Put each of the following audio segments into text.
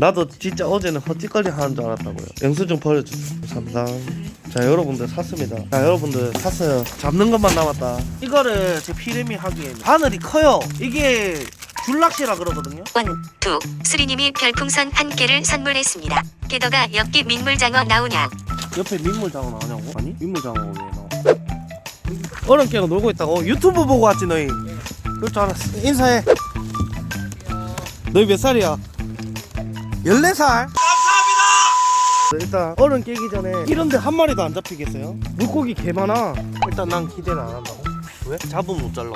나도 진짜 어제는 헛짓거리 하는 줄 알았다고요. 영수증 버려주세요. 감사합니다. 자 여러분들 샀습니다. 자 여러분들 샀어요. 잡는 것만 남았다. 이거를 제 피레미 하기에 바늘이 커요. 이게 줄낚시라 그러거든요. 원, 투, 수리님이 별풍선 한 개를 선물했습니다. 게다가 엽기 민물장어 나오냐? 옆에 민물장어 나오냐고? 아니 민물장어가 왜 나와? 어른께가 놀고 있다고? 유튜브 보고 왔지 너희. 그럴 줄 알았어. 인사해. 너희 몇 살이야? 14살? 감사합니다. 일단 어른 깨기 전에 이런데 한 마리도 안 잡히겠어요? 물고기 개 많아. 일단 난 기대는 안 한다고. 왜? 잡으면 못 잘라.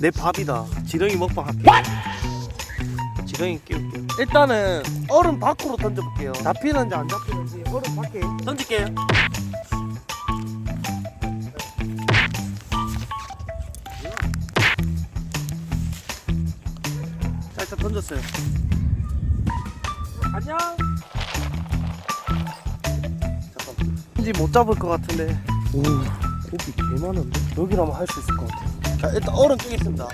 내 밥이다. 지렁이 먹방 할게. 지렁이 끼울게요 일단은 얼음 밖으로 던져볼게요. 잡히는지 안 잡히는지 얼음 밖에. 던질게요. 자 일단 던졌어요 안녕. 잠깐 왠지 못 잡을 것 같은데. 오 고기 개 많은데? 여기라면 할 수 있을 것 같아요. 자 일단 얼음 끼겠습니다.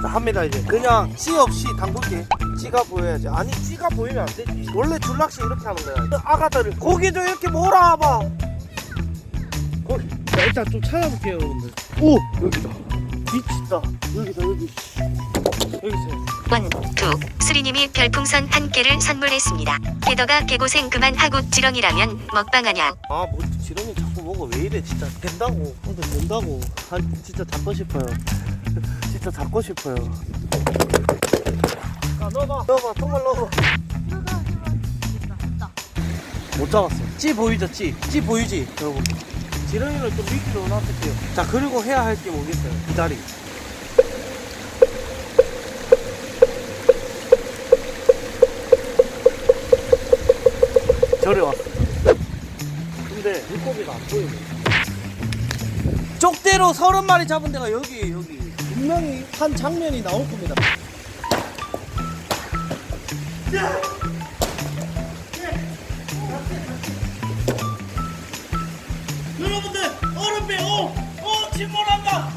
자 합니다 이제. 그냥 찌 없이 담글게. 찌가 보여야지. 아니 찌가 보이면 안 되지. 원래 줄낚시 이렇게 하는 거야. 그 아가들을 고기 좀 이렇게 몰아와봐. 고기 자 일단 좀 찾아볼게요 여러분들 오 여기다. 미치다. 여기다 여기 여기 있어요 원, 투, 수리님이 별풍선 한 개를 선물했습니다. 게다가 개고생 그만하고 지렁이라면 먹방하냐? 아, 뭐 지렁이 자꾸 먹어. 왜 이래, 진짜. 된다고. 근데 된다고. 아, 진짜 잡고 싶어요. 진짜 잡고 싶어요. 아, 넣어봐. 넣어봐. 정말 넣어봐. 못 잡았어. 찌 보이죠, 찌. 찌 보이지, 여러분. 지렁이를 좀 밑으로 놔둘게요. 자, 그리고 해야 할 게 뭐겠어요? 이 다리. 절에 왔어. 근데 물고기가 안 보이네. 쪽대로 서른 마리 잡은 데가 여기 여기. 분명히 한 장면이 나올 겁니다. 여러분들 얼음배 오! 오! 침몰한다!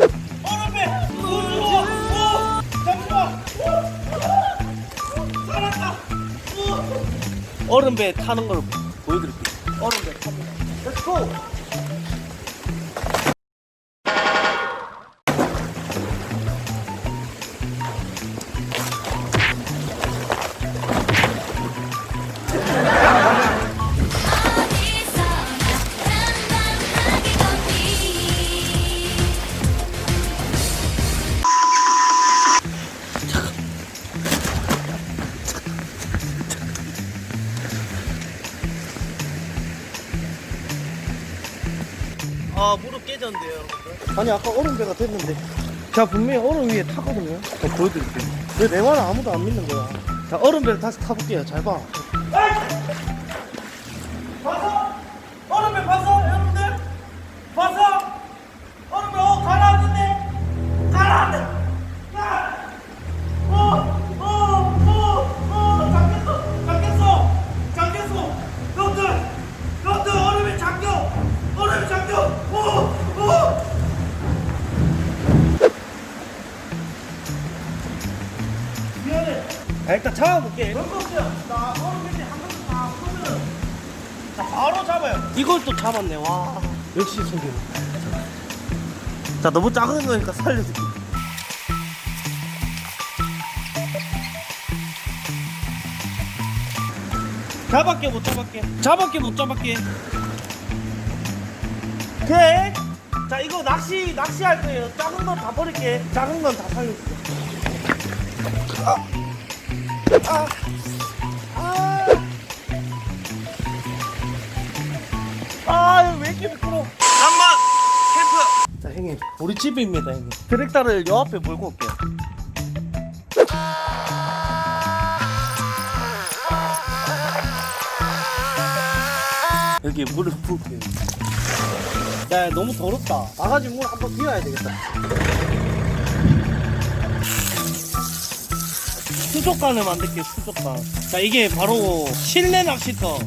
얼음배! 오! 오! 오! 잠시만! 오! 살았다! 오! 얼음배 타는 걸 보여드릴게요. 얼음배 탑니다. Let's go! 아 무릎 깨졌는데요 여러분들. 아니 아까 얼음배가 됐는데. 자 분명히 얼음 위에 타거든요. 저 보여드릴게요. 왜 내 말을 아무도 안 믿는 거야. 자 얼음배를 다시 타볼게요. 잘봐 아, 일단 잡아볼게. 바로 잡아요. 이걸 또 잡았네. 와. 역시 소리. 자, 너무 작은 거니까 살려줄게. 잡았게 못 잡았게 잡았게 못 잡았게 오케이 자 이거 낚시 낚시할 거예요 작은 건 다 버릴게 작은 건 다 살려줄게 아. 아. 아. 아, 왜 이렇게 미끄러? 낭만 캠프. 자, 형님, 우리 집입니다, 형님. 트랙터를 요 앞에 몰고 올게요. 여기 물을 부을게요. 야, 너무 더럽다. 나가지 물 한번 비워야 되겠다. 수족관을 만들게요, 수족관. 자, 이게 바로 실내 낚시터.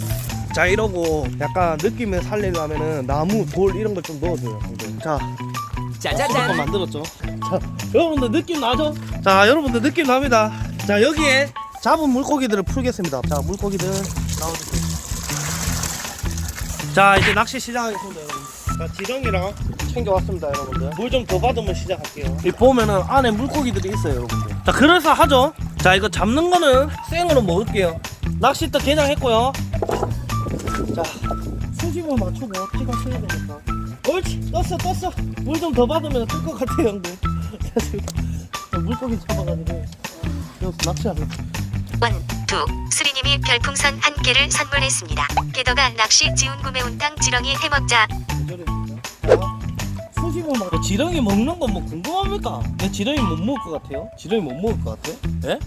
자, 이러고 약간 느낌을 살리려면은 나무, 돌 이런 걸 좀 넣어줘요. 형들. 자, 잠깐 만들었죠. 자, 여러분들 느낌 나죠? 자, 여러분들 느낌 납니다. 자, 여기에 잡은 물고기들을 풀겠습니다. 자, 물고기들 나와주세요. 자, 이제 낚시 시작하겠습니다, 여러분. 자, 지렁이랑 챙겨왔습니다, 여러분들. 물 좀 더 받으면 시작할게요. 이 보면은 안에 물고기들이 있어요, 여러분들. 자, 그래서 하죠. 자, 이거 잡는 거는 생으로 먹을게요. 낚시터 개장했고요. 자, 수심을 맞추고 피가 써야 되니까. 옳지, 떴어, 떴어. 물 좀 더 받으면 뜰것 형들. 자, 지금 물고기 잡아가지고 여기서 낚시하는. 원, 투, 쓰리님이 별풍선 한 개를 선물했습니다. 게더가 낚시 지운 구매운탕 지렁이 해먹자. 수심을 막 지렁이 먹는 건 뭐 궁금합니까? 내 지렁이 못 먹을 것 같아요? 지렁이 못 먹을 것 같아? 예?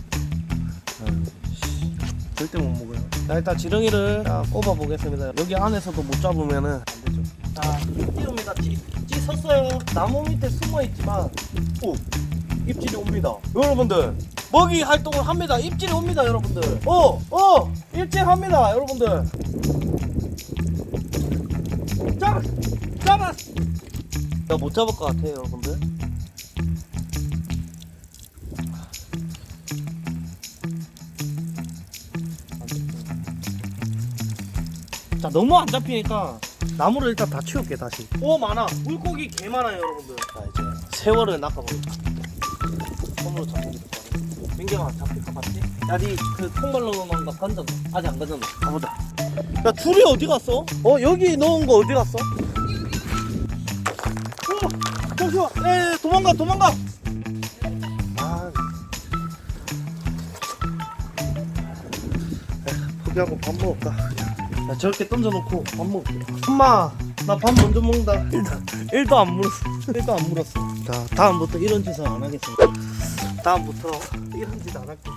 절대 못 먹어요. 자 일단 지렁이를 자, 꼽아 보겠습니다. 여기 안에서도 못 잡으면은 안 되죠. 자 찌옵니다. 찌, 찌 섰어요. 나무 밑에 숨어 있지만 오 입질이 옵니다. 여러분들 먹이 활동을 합니다. 입질이 옵니다, 여러분들. 어, 어, 입질합니다, 여러분들. 잡았, 잡았. 나못 잡을 것 같아요, 여러분들. 자, 너무 안 잡히니까 나무를 일단 다 치울게 다시. 오 많아. 물고기 개 많아요, 여러분들. 자 이제 세월을 낚아보겠다. 손으로 잡는 게 좋다. 민경아 잡힐 것 같지? 야 니 그 통발로 넣은 거 건졌어. 아직 안 건졌네. 가보자. 야 줄이 어디 갔어? 어 여기 넣은 거 어디 갔어? 어, 잠시만. 에 도망가 도망가. 아. 포기하고 밥 먹을까? 야, 저렇게 던져놓고 밥 먹을게. 엄마, 나 밥 먼저 먹는다. 일도 안 물었어. 일도 안 물었어. 자, 다음부터 이런 짓은 안 하겠습니다. 다음부터 이런 짓 안 할게.